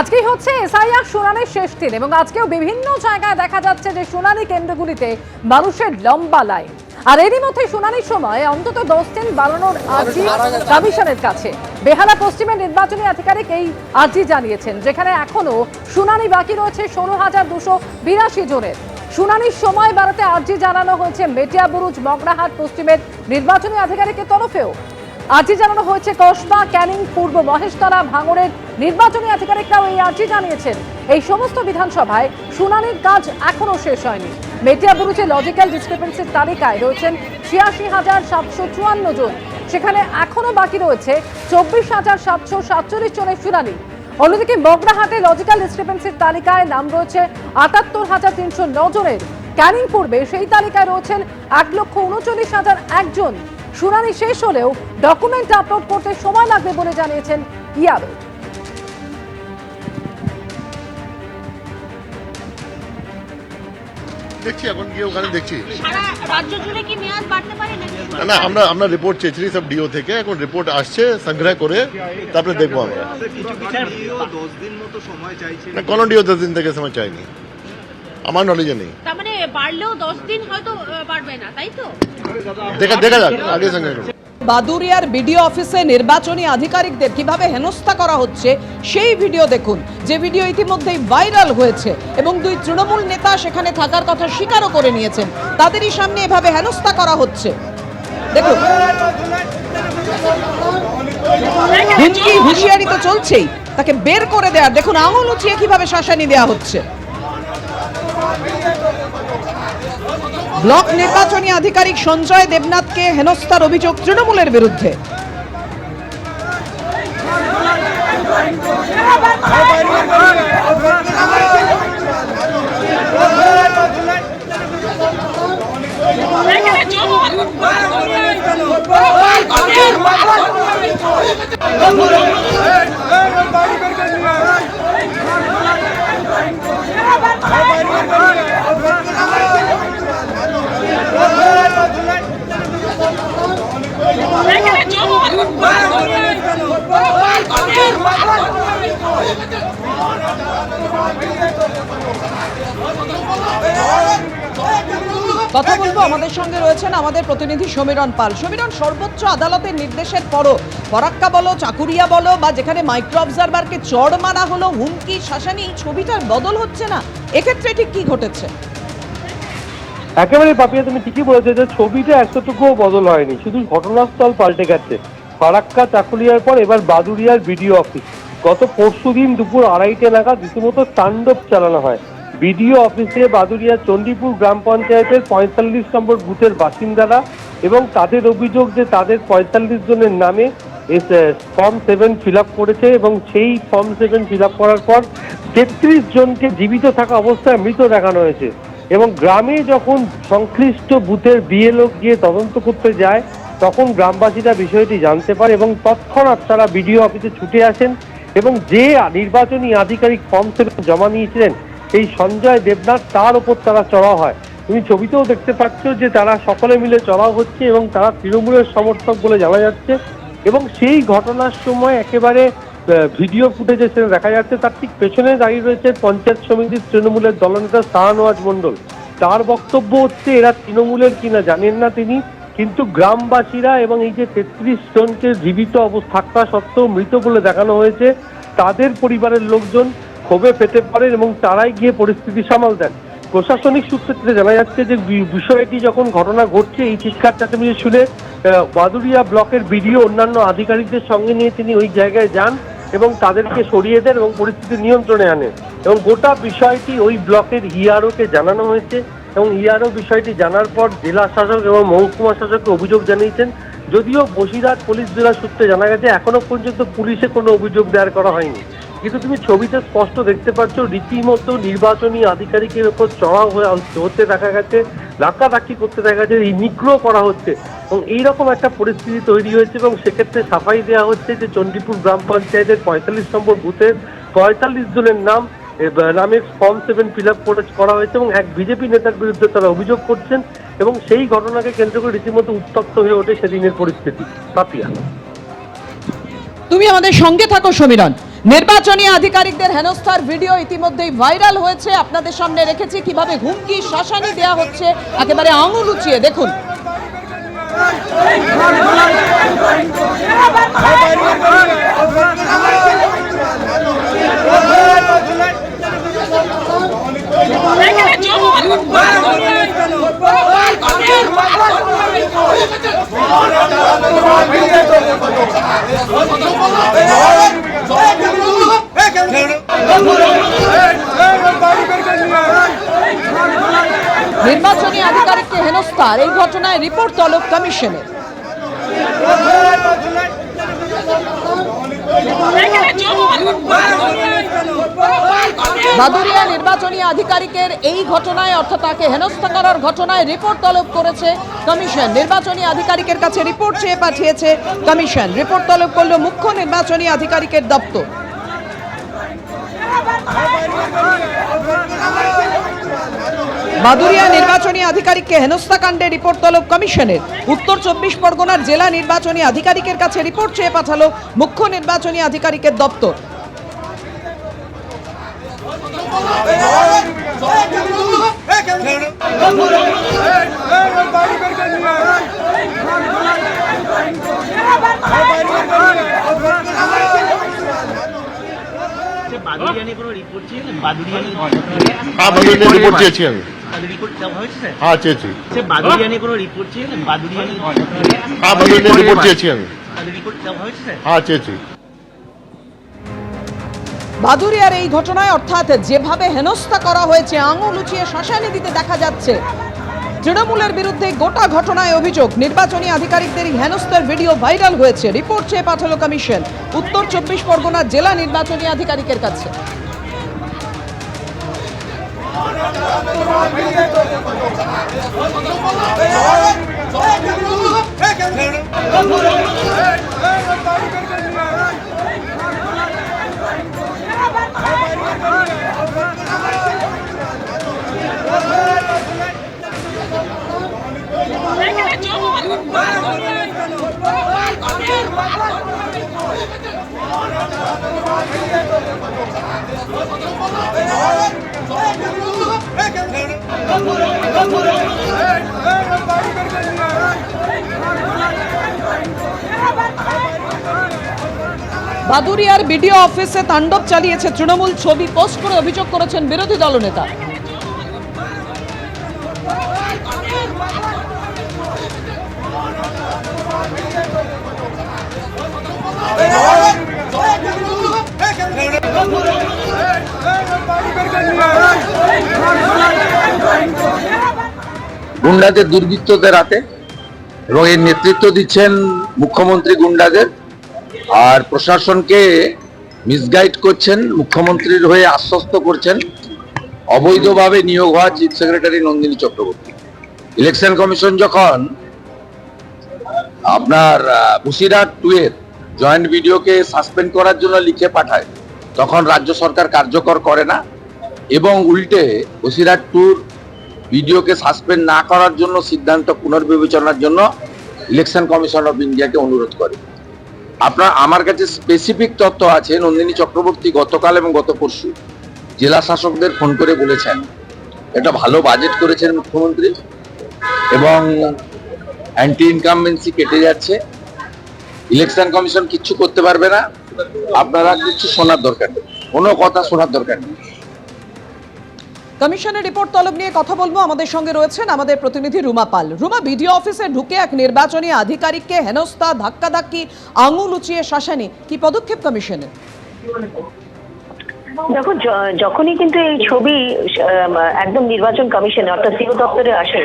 আজকেই হচ্ছে এসআইআর শুনানির শেষ দিন এবং আজকেও বিভিন্ন জায়গায় দেখা যাচ্ছে যে শুনানি কেন্দ্রগুলিতে মানুষের লম্বা লাইন। আর এরই মধ্যে শুনানির সময় অন্তত দশ দিন বাড়ানোর আর্জি কমিশনের কাছে। বেহালা পশ্চিমের নির্বাচনী আধিকারিক এই আর্জি জানিয়েছেন, যেখানে এখনও শুনানি বাকি রয়েছে ষোলো হাজার দুশো বিরাশি জনের। শুনানির সময় বাড়াতে আর্জি জানানো হয়েছে মেটিয়াবুরুজ মগরাহাট পশ্চিমের নির্বাচনী আধিকারিকের তরফেও। আর্জি জানানো হয়েছে কসবা, ক্যানিং, পূর্ব মহেশতলা, ভাঙড়ের নির্বাচনী আধিকারিকরাও এই আর্জি জানিয়েছেন। এই সমস্ত বিধানসভায় শুনানির কাজ এখনও শেষ হয়নি। মেটিয়া মেটিয়াবুরুজে লজিক্যাল ডিসক্রিপেন্সির তালিকায় রয়েছেন ছিয়াশি হাজার সাতশো চুয়ান্ন জন। সেখানে এখনও বাকি রয়েছে চব্বিশ হাজার সাতশো সাতচল্লিশ জনের শুনানি। অন্যদিকে মগরাহাটে লজিক্যাল ডিসক্রিপেন্সির তালিকায় নাম রয়েছে আটাত্তর হাজার তিনশো জনের। ক্যানিং পূর্বে সেই তালিকায় রয়েছেন এক লক্ষ উনচল্লিশ হাজার একজন শুনানি শেষ হলেও ডকুমেন্ট আপলোড করতে সময় লাগবে বলে জানিয়েছেন ইয়ারো দেখছি এখন গিয়ে ওখানে দেখছি। সারা রাজ্য জুড়ে কি মেয়াদ বাড়তে পারে নাকি? না, না আমরা আমরা রিপোর্ট চেয়েছিলি সব ডিও থেকে এখন রিপোর্ট আসছে সংগ্রহ করে তারপরে দেখব আমরা। না কোনো ডিও দশ দিন থেকে সময় চাইনি। আমার নলেজে নেই। তার মানে বাড়লেও দশ দিন হয়তো বাড়বে না তাই তো? দেখা দেখা যাক আগে সংগ্রহ বাদুরিয়ার বিডিও অফিসে নির্বাচনী আধিকারিকদের কীভাবে হেনস্থা করা হচ্ছে সেই ভিডিও দেখুন। যে ভিডিও ইতিমধ্যেই ভাইরাল হয়েছে এবং দুই তৃণমূল নেতা সেখানে থাকার কথা স্বীকারও করে নিয়েছেন তাদেরই সামনে এভাবে হেনস্থা করা হচ্ছে। দেখুন। হুমকি হুঁশিয়ারি তো চলছেই তাকে বের করে দেওয়ার দেখুন আঙুল উঁচিয়ে কীভাবে শাসানি দেওয়া হচ্ছে। ব্লক নির্বাচনী আধিকারিক সঞ্জয় দেবনাথকে হেনস্থার অভিযোগ তৃণমূলের বিরুদ্ধে। কথা বলব, আমাদের সঙ্গে রয়েছেন আমাদের প্রতিনিধি সমীরণ পাল। সমীরণ, সর্বোচ্চ আদালতের নির্দেশের পরও ফরাক্কা বলো, চাকুরিয়া বলো, বা যেখানে মাইক্রো অবজারভারকে চড় মারা হলো, হুমকি, শাসানি ছবিটার বদল হচ্ছে না। এক্ষেত্রে ঠিক কি ঘটেছে? একেবারে পাপিয়া, তুমি ঠিকই বলেছ, যে ছবিটা একশোটুকুও বদল হয়নি। শুধু ঘটনাস্থল পাল্টে গেছে। ফারাক্কা, চাকুলিয়ার পর এবার বাদুরিয়ার বিডিও অফিস। গত পরশু দিন দুপুর আড়াইটে নাগাদ রীতিমতো তাণ্ডব চালানো হয়। বিডিও অফিসে বাদুরিয়া চণ্ডীপুর গ্রাম পঞ্চায়েতের পঁয়তাল্লিশ নম্বর বুথের বাসিন্দারা এবং তাদের অভিযোগ যে তাদের পঁয়তাল্লিশ জনের নামে ফর্ম সেভেন ফিল আপ করেছে এবং সেই ফর্ম সেভেন ফিল আপ করার পর তেত্রিশ জনকে জীবিত থাকা অবস্থায় মৃত দেখানো হয়েছে এবং গ্রামে যখন সংশ্লিষ্ট বুথের বিএলও গিয়ে তদন্ত করতে যায়, তখন গ্রামবাসীরা বিষয়টি জানতে পারে এবং তৎক্ষণাৎ তারা বিডিও অফিসে ছুটে আসেন এবং যে নির্বাচনী আধিকারিক ফর্ম সেভেন জমা নিয়েছিলেন, সেই সঞ্জয় দেবনাথ, তার ওপর তারা চড়াও হয়। তুমি ছবিতেও দেখতে পাচ্ছ যে তারা সকলে মিলে চড়াও হচ্ছে এবং তারা তৃণমূলের সমর্থক বলে জানা যাচ্ছে এবং সেই ঘটনার সময় একেবারে ভিডিও ফুটেজে সেটা দেখা যাচ্ছে। তার ঠিক পেছনে দাঁড়িয়ে রয়েছে পঞ্চায়েত সমিতির তৃণমূলের দলনেতা শাহনওয়াজ মণ্ডল। তার বক্তব্য হচ্ছে, এরা তৃণমূলের কিনা জানেন না তিনি। কিন্তু গ্রামবাসীরা এবং এই যে তেত্রিশ জনকে জীবিত অবস্থা থাকা সত্ত্বেও মৃত বলে দেখানো হয়েছে, তাদের পরিবারের লোকজন ক্ষোভে পেতে পারেন এবং তারাই গিয়ে পরিস্থিতি সামাল দেন। প্রশাসনিক সূত্রে জানা যাচ্ছে যে বিষয়টি যখন ঘটনা ঘটছে, এই চিৎকার চেঁচামেচি শুনে বাদুরিয়া ব্লকের বিডিও অন্যান্য আধিকারিকদের সঙ্গে নিয়ে তিনি ওই জায়গায় যান এবং তাদেরকে সরিয়ে দেন এবং পরিস্থিতি নিয়ন্ত্রণে আনেন। এবং গোটা বিষয়টি ওই ব্লকের ইআরওকে জানানো হয়েছে। এবং ইয়ারও বিষয়টি জানার পর জেলা শাসক এবং মহকুমা শাসককে অভিযোগ জানিয়েছেন, যদিও বসিরহাট পুলিশ জেলা সূত্রে জানা গেছে, এখনও পর্যন্ত পুলিশে কোনো অভিযোগ দায়ের করা হয়নি। কিন্তু তুমি ছবিতে স্পষ্ট দেখতে পাচ্ছ, রীতিমতো নির্বাচনী আধিকারিকের ওপর চড়াও হয়ে হতে দেখা গেছে, ধাক্কাধাক্কি করতে দেখা গেছে, এই নিগ্রহ করা হচ্ছে এবং এইরকম একটা পরিস্থিতি তৈরি হয়েছে এবং সেক্ষেত্রে সাফাই দেওয়া হচ্ছে যে চণ্ডীপুর গ্রাম পঞ্চায়েতের পঁয়তাল্লিশ নম্বর বুথের পঁয়তাল্লিশ জনের নাম এ, নামের ফর্ম সেভেন ফিল আপ করা হয়েছে এবং এক বিজেপি নেতার বিরুদ্ধে তারা অভিযোগ করছেন এবং সেই ঘটনাকে কেন্দ্র করে রীতিমতো উত্তপ্ত হয়ে ওঠে সেদিনের পরিস্থিতি পাপিয়া তুমি আমাদের সঙ্গে থাকো সমীরণ নির্বাচনী আধিকারিকদের হেনস্থার ভিডিও ইতিমধ্যেই ভাইরাল হয়েছে আপনাদের সামনে রেখেছি কীভাবে হুমকি শাসানি দেয়া হচ্ছে একেবারে আঙুল উঁচিয়ে দেখুন নির্বাচনী আধিকারিককে হেনস্থার। এই ঘটনায় রিপোর্ট তলব কমিশনের বাদুরিয়া নির্বাচনী আধিকারিকের এই ঘটনায়, অর্থাৎ তাকে হেনস্থা করার ঘটনায় রিপোর্ট তলব করেছে কমিশন। নির্বাচনী আধিকারিকের কাছে রিপোর্ট চেয়ে পাঠিয়েছে কমিশন। রিপোর্ট তলব করল মুখ্য নির্বাচনী আধিকারিকের দপ্তর। বাদুরিয়া নির্বাচনী আধিকারিককে হেনস্থাকাণ্ডে রিপোর্ট তলব কমিশনের। উত্তর চব্বিশ পরগনার জেলা নির্বাচনী আধিকারিকের কাছে রিপোর্ট চেয়ে পাঠালো মুখ্য নির্বাচনী আধিকারিকের দপ্তর। রিপোর্ট চেয়েছি আমি। হ্যাঁ চেয়েছি। হ্যাঁ রিপোর্ট চেয়েছি? আমি। হ্যাঁ চেয়েছি। বাদুরিয়ার এই ঘটনায় অর্থাৎ যেভাবে হেনস্থা করা হয়েছে, আঙুল উঁচিয়ে শাসানি দিতে দেখা যাচ্ছে। তৃণমূলের বিরুদ্ধে গোটা ঘটনায় অভিযোগ। নির্বাচনী আধিকারিকদের হেনস্থার ভিডিও ভাইরাল হয়েছে। রিপোর্ট চেয়ে পাঠালো কমিশন। উত্তর চব্বিশ পরগনার জেলা নির্বাচনী আধিকারিকের কাছে। Vamos! বাদুরিয়ার বিডিও অফিসে তাণ্ডব চালিয়েছে তৃণমূল ছবি, পোস্ট করে অভিযোগ করেছেন বিরোধী দলনেতা। গুন্ডাদের দুর্বৃত্তদের হাতে এবং এর নেতৃত্ব দিচ্ছেন মুখ্যমন্ত্রী গুন্ডাদের। আর প্রশাসনকে মিসগাইড করছেন মুখ্যমন্ত্রীর হয়ে আশ্বস্ত করছেন অবৈধভাবে নিয়োগ হওয়া chief secretary Nandini Chakraborty. Election commission যখন আপনার আহ, বসিরহাট টু জয়েন্ট ভিডিওকে সাসপেন্ড করার জন্য লিখে পাঠায় তখন রাজ্য সরকার কার্যকর করে না এবং উল্টে বসিরহাট টুর ভিডিওকে সাসপেন্ড না করার জন্য সিদ্ধান্ত পুনর্বিবেচনার জন্য ইলেকশন কমিশন অফ ইন্ডিয়াকে অনুরোধ করে। আপনার, আমার কাছে স্পেসিফিক তথ্য আছে, নন্দিনী চক্রবর্তী গতকাল এবং গত পরশু। জেলা শাসকদের ফোন করে বলেছেন, এটা ভালো বাজেট করেছেন মুখ্যমন্ত্রী এবং অ্যান্টি ইনকামবেন্সি কেটে যাচ্ছে। ইলেকশন কমিশন কিচ্ছু করতে পারবে না। আপনারা কিছু শোনার দরকার নেই। কোনো কথা শোনার দরকার নেই। কমিশনের রিপোর্ট তলব নিয়ে কথা বলব। আমাদের সঙ্গে রয়েছেন আমাদের প্রতিনিধি রুমা পাল। রুমা, বিডিও অফিসে ঢুকে এক নির্বাচনী আধিকারিককে হেনস্থা, ধাক্কাধাক্কি, আঙুল উঁচিয়ে শাসানি। কি পদক্ষেপ কমিশনের? দেখো যখনই কিন্তু এই ছবি একদম নির্বাচন কমিশনে অর্থাৎ সিও দপ্তরে আসে,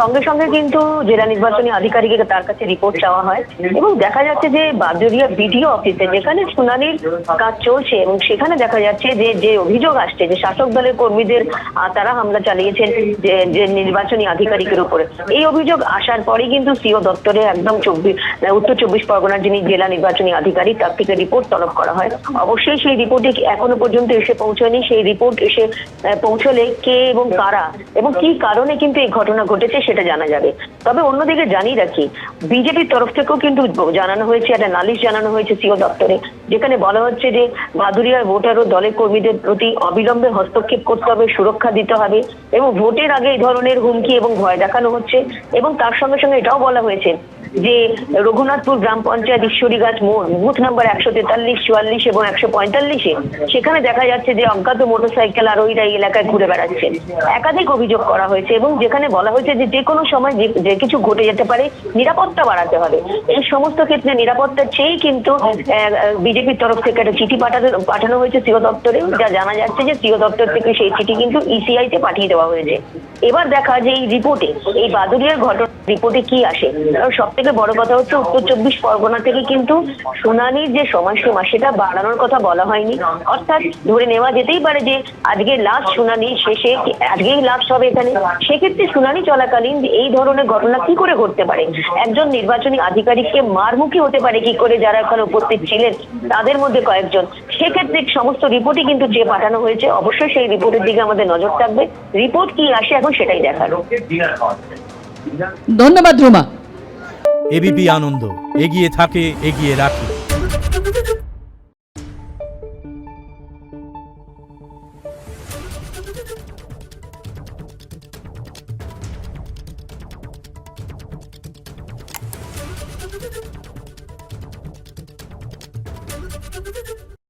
সঙ্গে সঙ্গে কিন্তু জেলা নির্বাচনী আধিকারিকের তার কাছে রিপোর্ট চাওয়া হয় এবং দেখা যাচ্ছে যে বাদুরিয়া বিডিও অফিসে যেখানে শুনানির কাজ চলছে এবং সেখানে দেখা যাচ্ছে যে যে অভিযোগ আসছে যে শাসক দলের কর্মীদের তারা হামলা চালিয়েছেন যে নির্বাচনী আধিকারিকের উপরে। এই অভিযোগ আসার পরেই কিন্তু সিও দপ্তরে একদম চব্বিশ উত্তর চব্বিশ পরগনার যিনি জেলা নির্বাচনী আধিকারিক, তার থেকে রিপোর্ট তলব করা হয়। অবশ্যই সেই রিপোর্টে এখনও পর্যন্ত পর্যন্ত এসে পৌঁছয়নি, সেই রিপোর্ট এসে পৌঁছলে কে এবং কারা এবং কি কারণে কিন্তু এই ঘটনা ঘটেছে সেটা জানা যাবে। তবে অন্যদিকে জানিয়ে রাখি, বিজেপির তরফ থেকেও কিন্তু জানানো হয়েছে, একটা নালিশ জানানো হয়েছে সিও দপ্তরে, যেখানে বলা হচ্ছে যে ভাদুরিয়ার ভোটার ও দলের কর্মীদের প্রতি অবিলম্বে হস্তক্ষেপ করতে হবে, সুরক্ষা দিতে হবে এবং ভোটের আগে এই ধরনের হুমকি এবং ভয় দেখানো হচ্ছে এবং তার সঙ্গে সঙ্গে এটাও বলা হয়েছে যে রঘুনাথপুর গ্রাম পঞ্চায়েত ঈশ্বরীগাছ মোড়, বুথ নাম্বার একশো তেতাল্লিশ, চুয়াল্লিশ এবং একশো পঁয়তাল্লিশে, সেখানে দেখা যাচ্ছে যে অজ্ঞাত মোটরসাইকেল আরোহীরা এই এলাকায় ঘুরে বেড়াচ্ছে। একাধিক অভিযোগ করা হয়েছে এবং যেখানে বলা হয়েছে যে যে কোনো সময় যে- কিছু ঘটে যেতে পারে, নিরাপত্তা বাড়াতে হবে। এই সমস্ত ক্ষেত্রে নিরাপত্তা চেয়েই কিন্তু বিজেপির তরফ থেকে একটা চিঠি পাঠানো পাঠানো হয়েছে সিও দপ্তরে, যা জানা যাচ্ছে যে সিও দপ্তর থেকে সেই চিঠি কিন্তু ইসিআই তে পাঠিয়ে দেওয়া হয়েছে। এবার দেখা যে এই রিপোর্টে এই বাদুরিয়ার ঘটনা রিপোর্টে কি আসে? কারণ সব থেকে বড় কথা হচ্ছে উত্তর চব্বিশ পরগনা থেকে কিন্তু শুনানির যে সময়সীমা, সেটা বাড়ানোর কথা বলা হয়নি। অর্থাৎ ধরে নেওয়া যেতেই পারে যে আজকে লাস্ট শুনানি শেষে আজকেই লাস্ট হবে এখানে। সেক্ষেত্রে শুনানি চলাকালীন এই ধরনের ঘটনা কি করে ঘটতে পারে? একজন নির্বাচনী আধিকারিককে মারমুখী হতে পারে কি করে যারা এখানে উপস্থিত ছিলেন? তাদের মধ্যে কয়েকজন। সেক্ষেত্রে সমস্ত রিপোর্টই কিন্তু যে পাঠানো হয়েছে। অবশ্যই সেই রিপোর্টের দিকে আমাদের নজর থাকবে। রিপোর্ট কি আসে এখন সেটাই দেখার ধন্যবাদ রুমা। এবিপি আনন্দ এগিয়ে থাকে এগিয়ে রাখে।